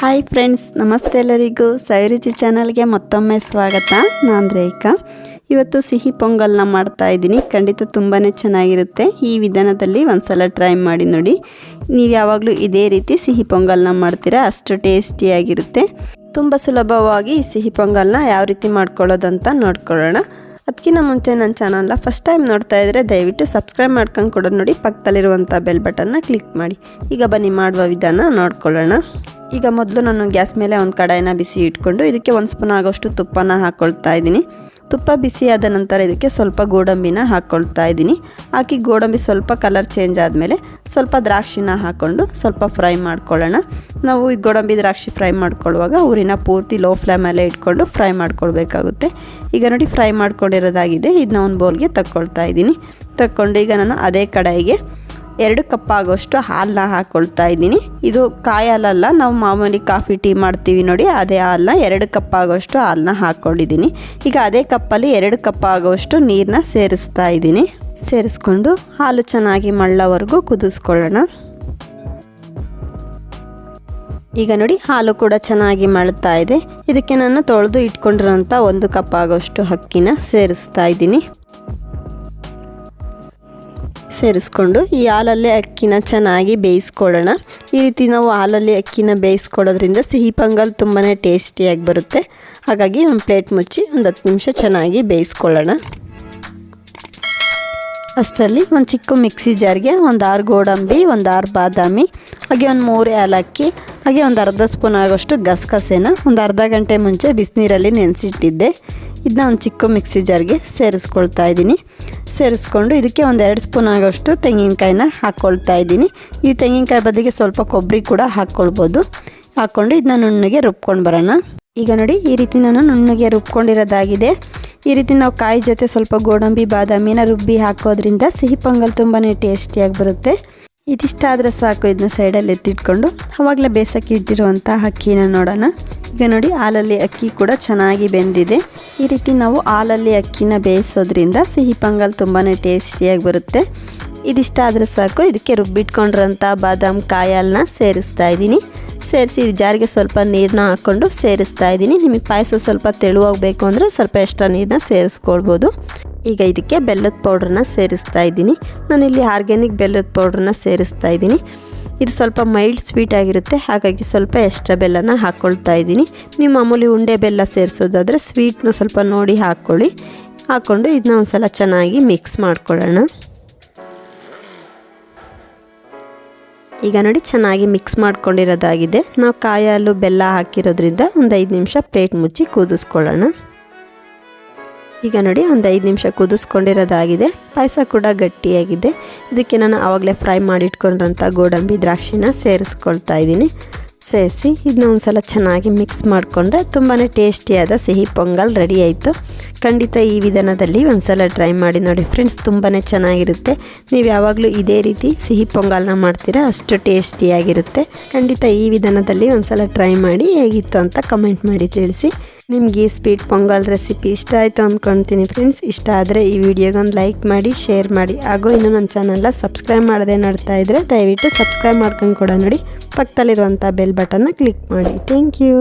Hi friends ನಮಸ್ತೆ ಎಲ್ಲರಿಗೂ. ಸೈರುಚಿ ಚಾನಲ್ಗೆ ಮತ್ತೊಮ್ಮೆ ಸ್ವಾಗತ. ನಾನು ರೇಖಾ. ಇವತ್ತು ಸಿಹಿ ಪೊಂಗಲ್ನ ಮಾಡ್ತಾ ಇದ್ದೀನಿ. ಖಂಡಿತ ತುಂಬಾ ಚೆನ್ನಾಗಿರುತ್ತೆ. ಈ ವಿಧಾನದಲ್ಲಿ ಒಂದ್ಸಲ ಟ್ರೈ ಮಾಡಿ ನೋಡಿ. ನೀವು ಯಾವಾಗಲೂ ಇದೇ ರೀತಿ ಸಿಹಿ ಪೊಂಗಲ್ನ ಮಾಡ್ತೀರಾ? ಅಷ್ಟು ಟೇಸ್ಟಿಯಾಗಿರುತ್ತೆ. ತುಂಬ ಸುಲಭವಾಗಿ ಈ ಸಿಹಿ ಪೊಂಗಲ್ನ ಯಾವ ರೀತಿ ಮಾಡ್ಕೊಳ್ಳೋದಂತ ನೋಡ್ಕೊಳ್ಳೋಣ. ಅದಕ್ಕಿಂತ ಮುಂಚೆ ನನ್ನ ಚಾನಲ್ನ ಫಸ್ಟ್ ಟೈಮ್ ನೋಡ್ತಾ ಇದ್ದರೆ ದಯವಿಟ್ಟು ಸಬ್ಸ್ಕ್ರೈಬ್ ಮಾಡ್ಕೊಂಡು ಕೂಡ ನೋಡಿ. ಪಕ್ಕದಲ್ಲಿರುವಂಥ ಬೆಲ್ ಬಟನ್ನ ಕ್ಲಿಕ್ ಮಾಡಿ. ಈಗ ಬನ್ನಿ ಮಾಡುವ ವಿಧಾನ ನೋಡ್ಕೊಳ್ಳೋಣ. ಈಗ ಮೊದಲು ನಾನು ಗ್ಯಾಸ್ ಮೇಲೆ ಒಂದು ಕಡಾಯಿನ ಬಿಸಿ ಇಟ್ಕೊಂಡು ಇದಕ್ಕೆ ಒಂದು ಸ್ಪೂನ್ ಆಗೋಷ್ಟು ತುಪ್ಪನ ಹಾಕ್ಕೊಳ್ತಾ ಇದ್ದೀನಿ. ತುಪ್ಪ ಬಿಸಿ ಆದ ನಂತರ ಇದಕ್ಕೆ ಸ್ವಲ್ಪ ಗೋಡಂಬಿನ ಹಾಕ್ಕೊಳ್ತಾ ಇದ್ದೀನಿ. ಹಾಕಿ ಗೋಡಂಬಿ ಸ್ವಲ್ಪ ಕಲರ್ ಚೇಂಜ್ ಆದಮೇಲೆ ಸ್ವಲ್ಪ ದ್ರಾಕ್ಷಿನ ಹಾಕ್ಕೊಂಡು ಸ್ವಲ್ಪ ಫ್ರೈ ಮಾಡ್ಕೊಳ್ಳೋಣ. ನಾವು ಈ ಗೋಡಂಬಿ ದ್ರಾಕ್ಷಿ ಫ್ರೈ ಮಾಡ್ಕೊಳ್ಳುವಾಗ ಊರಿನ ಪೂರ್ತಿ ಲೋ ಫ್ಲೇಮಲ್ಲೇ ಇಟ್ಕೊಂಡು ಫ್ರೈ ಮಾಡ್ಕೊಳ್ಬೇಕಾಗುತ್ತೆ. ಈಗ ನೋಡಿ ಫ್ರೈ ಮಾಡ್ಕೊಂಡಿರೋದಾಗಿದೆ. ಇದನ್ನ ಒಂದು ಬೌಲ್ಗೆ ತಗೊಳ್ತಾ ಇದ್ದೀನಿ. ತಕ್ಕೊಂಡು ಈಗ ನಾನು ಅದೇ ಕಡಾಯಿಗೆ ಎರಡು ಕಪ್ ಆಗೋಷ್ಟು ಹಾಲನ್ನ ಹಾಕ್ಕೊಳ್ತಾ ಇದ್ದೀನಿ. ಇದು ಕಾಯಿ ಹಾಲಲ್ಲ ನಾವು ಮಾಮೂಲಿ ಕಾಫಿ, ಟೀ ಮಾಡ್ತೀವಿ ನೋಡಿ, ಅದೇ ಹಾಲನ್ನ ಎರಡು ಕಪ್ ಆಗೋಷ್ಟು ಹಾಲನ್ನ ಹಾಕ್ಕೊಂಡಿದ್ದೀನಿ. ಈಗ ಅದೇ ಕಪ್ಪಲ್ಲಿ ಎರಡು ಕಪ್ ಆಗೋಷ್ಟು ನೀರನ್ನ ಸೇರಿಸ್ತಾ ಇದ್ದೀನಿ. ಸೇರಿಸ್ಕೊಂಡು ಹಾಲು ಚೆನ್ನಾಗಿ ಮಳ್ಳವರೆಗೂ ಕುದಿಸ್ಕೊಳ್ಳೋಣ. ಈಗ ನೋಡಿ, ಹಾಲು ಕೂಡ ಚೆನ್ನಾಗಿ ಮಳ್ತಾ ಇದೆ. ಇದಕ್ಕೆ ನಾನು ತೊಳೆದು ಇಟ್ಕೊಂಡಿರೋಂಥ ಒಂದು ಕಪ್ ಆಗೋಷ್ಟು ಅಕ್ಕಿನ ಸೇರಿಸ್ತಾ ಇದ್ದೀನಿ. ಸೇರಿಸ್ಕೊಂಡು ಈ ಹಾಲಲ್ಲೇ ಅಕ್ಕಿನ ಚೆನ್ನಾಗಿ ಬೇಯಿಸ್ಕೊಳ್ಳೋಣ. ಈ ರೀತಿ ನಾವು ಹಾಲಲ್ಲಿ ಅಕ್ಕಿನ ಬೇಯಿಸ್ಕೊಳ್ಳೋದ್ರಿಂದ ಸಿಹಿ ಪೊಂಗಲ್ ತುಂಬಾ ಟೇಸ್ಟಿಯಾಗಿ ಬರುತ್ತೆ. ಹಾಗಾಗಿ ಒಂದು ಪ್ಲೇಟ್ ಮುಚ್ಚಿ ಒಂದು ಹತ್ತು ನಿಮಿಷ ಚೆನ್ನಾಗಿ ಬೇಯಿಸ್ಕೊಳ್ಳೋಣ. ಅಷ್ಟರಲ್ಲಿ ಒಂದು ಚಿಕ್ಕ ಮಿಕ್ಸಿ ಜಾರ್ಗೆ ಒಂದು ಆರು ಗೋಡಂಬಿ, ಒಂದು ಆರು ಬಾದಾಮಿ, ಹಾಗೆ ಒಂದು ಮೂರು ಏಲಕ್ಕಿ, ಹಾಗೆ ಒಂದು ಅರ್ಧ ಸ್ಪೂನ್ ಆಗೋಷ್ಟು ಗಸಗಸೆನ ಒಂದು ಅರ್ಧ ಗಂಟೆ ಮುಂಚೆ ಬಿಸಿನೀರಲ್ಲಿ ನೆನೆಸಿಟ್ಟಿದ್ದೆ. ಇದನ್ನ ಒಂದು ಚಿಕ್ಕ ಮಿಕ್ಸಿ ಜಾರ್ಗೆ ಸೇರಿಸ್ಕೊಳ್ತಾ ಇದ್ದೀನಿ. ಸೇರಿಸ್ಕೊಂಡು ಇದಕ್ಕೆ ಒಂದು ಎರಡು ಸ್ಪೂನ್ ಆಗೋಷ್ಟು ತೆಂಗಿನಕಾಯಿನ ಹಾಕ್ಕೊಳ್ತಾ ಇದ್ದೀನಿ. ಈ ತೆಂಗಿನಕಾಯಿ ಬದಿಗೆ ಸ್ವಲ್ಪ ಕೊಬ್ಬರಿ ಕೂಡ ಹಾಕ್ಕೊಳ್ಬೋದು ಹಾಕ್ಕೊಂಡು ಇದನ್ನ ನುಣ್ಣಗೆ ರುಬ್ಕೊಂಡು ಬರೋಣ. ಈಗ ನೋಡಿ, ಈ ರೀತಿ ನಾನು ನುಣ್ಣಗೆ ರುಬ್ಕೊಂಡಿರೋದಾಗಿದೆ. ಈ ರೀತಿ ನಾವು ಕಾಯಿ ಜೊತೆ ಸ್ವಲ್ಪ ಗೋಡಂಬಿ, ಬಾದಾಮಿನ ರುಬ್ಬಿ ಹಾಕೋದ್ರಿಂದ ಸಿಹಿ ಪೊಂಗಲ್ ತುಂಬಾ ಟೇಸ್ಟಿಯಾಗಿ ಬರುತ್ತೆ. ಇದಿಷ್ಟ ಆದರೆ ಸಾಕು ಇದನ್ನ ಸೈಡಲ್ಲಿ ಎತ್ತಿಟ್ಕೊಂಡು. ಆವಾಗಲೇ ಬೇಸಕ್ಕೆ ಇಟ್ಟಿರುವಂಥ ಅಕ್ಕಿನ ನೋಡೋಣ. ಈಗ ನೋಡಿ ಹಾಲಲ್ಲಿ ಅಕ್ಕಿ ಕೂಡ ಚೆನ್ನಾಗಿ ಬೆಂದಿದೆ. ಈ ರೀತಿ ನಾವು ಹಾಲಲ್ಲಿ ಅಕ್ಕಿನ ಬೇಯಿಸೋದ್ರಿಂದ ಸಿಹಿ ಪೊಂಗಲ್ ತುಂಬಾ ಟೇಸ್ಟಿಯಾಗಿ ಬರುತ್ತೆ. ಇದಿಷ್ಟಾದರೆ ಸಾಕು ಇದಕ್ಕೆ ರುಬ್ಬಿಟ್ಕೊಂಡಿರೋಂಥ ಬಾದಾಮ್ ಕಾಯಿ ಹಾಲನ್ನ ಸೇರಿಸ್ತಾ ಇದ್ದೀನಿ. ಸೇರಿಸಿ ಜಾರಿಗೆ ಸ್ವಲ್ಪ ನೀರನ್ನ ಹಾಕ್ಕೊಂಡು ಸೇರಿಸ್ತಾ ಇದ್ದೀನಿ. ನಿಮಗೆ ಪಾಯಸ ಸ್ವಲ್ಪ ತೆಳುವಾಗಬೇಕು ಅಂದರೆ ಸ್ವಲ್ಪ ಎಕ್ಸ್ಟ್ರಾ ನೀರನ್ನ ಸೇರಿಸ್ಕೊಳ್ಬೋದು. ಈಗ ಇದಕ್ಕೆ ಬೆಲ್ಲದ ಪೌಡ್ರನ್ನ ಸೇರಿಸ್ತಾ ಇದ್ದೀನಿ. ನಾನಿಲ್ಲಿ ಆರ್ಗ್ಯಾನಿಕ್ ಬೆಲ್ಲದ ಪೌಡ್ರನ್ನ ಸೇರಿಸ್ತಾ ಇದ್ದೀನಿ. ಇದು ಸ್ವಲ್ಪ ಮೈಲ್ಡ್ ಸ್ವೀಟ್ ಆಗಿರುತ್ತೆ. ಹಾಗಾಗಿ ಸ್ವಲ್ಪ ಎಕ್ಸ್ಟ್ರಾ ಬೆಲ್ಲನ ಹಾಕ್ಕೊಳ್ತಾ ಇದ್ದೀನಿ. ನೀವು ಮಾಮೂಲಿ ಉಂಡೆ ಬೆಲ್ಲ ಸೇರಿಸೋದಾದರೆ ಸ್ವೀಟ್ನ ಸ್ವಲ್ಪ ನೋಡಿ ಹಾಕ್ಕೊಳ್ಳಿ. ಹಾಕ್ಕೊಂಡು ಇದನ್ನ ಒಂದು ಸಲ ಚೆನ್ನಾಗಿ ಮಿಕ್ಸ್ ಮಾಡ್ಕೊಳ್ಳೋಣ. ಈಗ ನೋಡಿ ಚೆನ್ನಾಗಿ ಮಿಕ್ಸ್ ಮಾಡ್ಕೊಂಡಿರೋದಾಗಿದೆ. ನಾವು ಕಾಯಿ ಹಾಲು ಬೆಲ್ಲ ಹಾಕಿರೋದ್ರಿಂದ ಒಂದು ಐದು ನಿಮಿಷ ಪ್ಲೇಟ್ ಮುಚ್ಚಿ ಕುದಿಸ್ಕೊಳ್ಳೋಣ. ಈಗ ನೋಡಿ ಒಂದು ಐದು ನಿಮಿಷ ಕುದಿಸ್ಕೊಂಡಿರೋದಾಗಿದೆ. ಪಾಯಸ ಕೂಡ ಗಟ್ಟಿಯಾಗಿದೆ. ಇದಕ್ಕೆ ನಾನು ಆವಾಗಲೇ ಫ್ರೈ ಮಾಡಿಟ್ಕೊಂಡಿರೋಂಥ ಗೋಡಂಬಿ ದ್ರಾಕ್ಷಿನ ಸೇರಿಸ್ಕೊಳ್ತಾ ಇದ್ದೀನಿ. ಸೇರಿಸಿ ಇದನ್ನ ಒಂದು ಸಲ ಚೆನ್ನಾಗಿ ಮಿಕ್ಸ್ ಮಾಡಿಕೊಂಡ್ರೆ ತುಂಬಾ ಟೇಸ್ಟಿಯಾದ ಸಿಹಿ ಪೊಂಗಲ್ ರೆಡಿ ಆಯಿತು. ಖಂಡಿತ ಈ ವಿಧಾನದಲ್ಲಿ ಒಂದು ಸಲ ಟ್ರೈ ಮಾಡಿ ನೋಡಿ ಫ್ರೆಂಡ್ಸ್ ತುಂಬಾ ಚೆನ್ನಾಗಿರುತ್ತೆ. ನೀವು ಯಾವಾಗಲೂ ಇದೇ ರೀತಿ ಸಿಹಿ ಪೊಂಗಲ್ನ ಮಾಡ್ತೀರಾ, ಅಷ್ಟು ಟೇಸ್ಟಿಯಾಗಿರುತ್ತೆ. ಖಂಡಿತ ಈ ವಿಧಾನದಲ್ಲಿ ಒಂದು ಸಲ ಟ್ರೈ ಮಾಡಿ ಹೇಗಿತ್ತು ಅಂತ ಕಮೆಂಟ್ ಮಾಡಿ ತಿಳಿಸಿ. ನಿಮಗೆ ಈ ಸ್ವೀಟ್ ಪೊಂಗಲ್ ರೆಸಿಪಿ ಇಷ್ಟ ಆಯಿತು ಅಂದ್ಕೊಳ್ತೀನಿ ಫ್ರೆಂಡ್ಸ್ ಇಷ್ಟ ಆದರೆ ಈ ವಿಡಿಯೋಗೊಂದು ಲೈಕ್ ಮಾಡಿ ಶೇರ್ ಮಾಡಿ. ಹಾಗೂ ಇನ್ನೂ ನನ್ನ ಚಾನಲ್ನ ಸಬ್ಸ್ಕ್ರೈಬ್ ಮಾಡದೆ ನೋಡ್ತಾ ಇದ್ದರೆ ದಯವಿಟ್ಟು ಸಬ್ಸ್ಕ್ರೈಬ್ ಮಾಡ್ಕೊಂಡು ಕೂಡ ನೋಡಿ. ಪಕ್ಕದಲ್ಲಿರುವಂಥ ಬೆಲ್ ಬಟನ್ನ ಕ್ಲಿಕ್ ಮಾಡಿ. Thank you